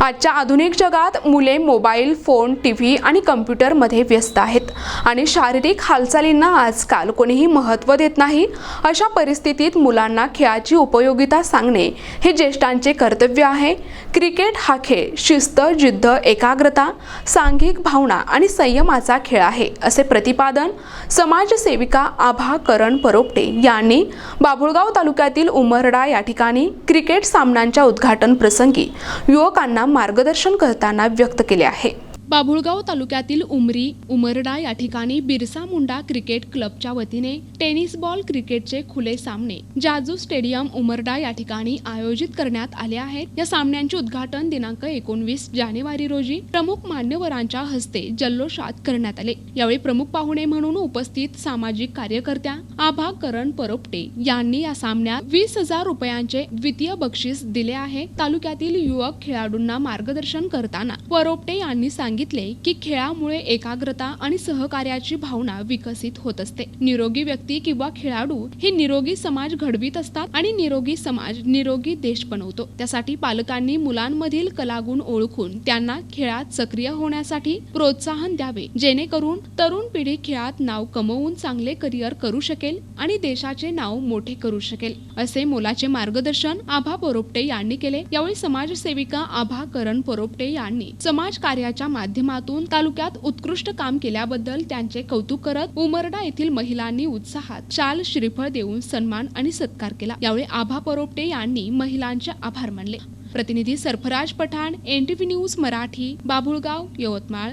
आजच्या आधुनिक जगात मुले मोबाईल फोन टी व्ही आणि कम्प्युटरमध्ये व्यस्त आहेत. आणि शारीरिक हालचालींना आजकाल कोणीही महत्त्व देत नाही. अशा परिस्थितीत मुलांना खेळाची उपयोगिता सांगणे हे ज्येष्ठांचे कर्तव्य आहे. क्रिकेट हा खेळ शिस्त जिद्द एकाग्रता सांघिक भावना आणि संयमाचा खेळ आहे असे प्रतिपादन समाजसेविका आभा करण परोपटे यांनी बाभुळगाव तालुक्यातील उमरडा या ठिकाणी क्रिकेट सामन्यांच्या उद्घाटन प्रसंगी युवकांना मार्गदर्शन करताना व्यक्त केले आहे. बाभुळगाव तालुक्यातील उमरी उमरडा या ठिकाणी बिरसा मुंडा क्रिकेट क्लबच्या वतीने टेनिस बॉल क्रिकेटचे खुले सामने जाजू स्टेडियम उमरडा या ठिकाणी आयोजित करण्यात आले आहेत. या सामन्यांचे उद्घाटन दिनांक एकोणवीस जानेवारी रोजी प्रमुख मान्यवरांच्या हस्ते जल्लोषात करण्यात आले. यावेळी प्रमुख पाहुणे म्हणून उपस्थित सामाजिक कार्यकर्त्या आभा करण परोपटे यांनी या सामन्यात वीस हजार रुपयांचे द्वितीय बक्षीस दिले आहे. तालुक्यातील युवक खेळाडूंना मार्गदर्शन करताना परोपटे यांनी सांगितले की खेळामुळे एकाग्रता आणि सहकार्याची भावना विकसित होत असते. निरोगी व्यक्ती किंवा खेळाडू हे निरोगी समाज घडवीत असतात आणि निरोगी समाज निरोगी देश बनवतो. त्यासाठी पालकांनी मुलांमधील कलागुण ओळखून त्यांना खेळात सक्रिय होण्यासाठी प्रोत्साहन द्यावे. जेणेकरून तरुण पिढी खेळात नाव कमवून चांगले करिअर करू शकेल आणि देशाचे नाव मोठे करू शकेल असे मोलाचे मार्गदर्शन आभा पोरोपटे यांनी केले. यावेळी समाजसेविका आभा करण पोरोपटे यांनी समाज कार्याच्या माध्यमातून तालुक्यात उत्कृष्ट काम केल्याबद्दल त्यांचे कौतुक करत उमरडा येथील महिलांनी उत्साहात शाल श्रीफळ देऊन सन्मान आणि सत्कार केला. यावेळी आभा परोपटे यांनी महिलांचे आभार मानले. प्रतिनिधी सरफराज पठाण एनटीव्ही न्यूज मराठी बाभुळगाव यवतमाळ.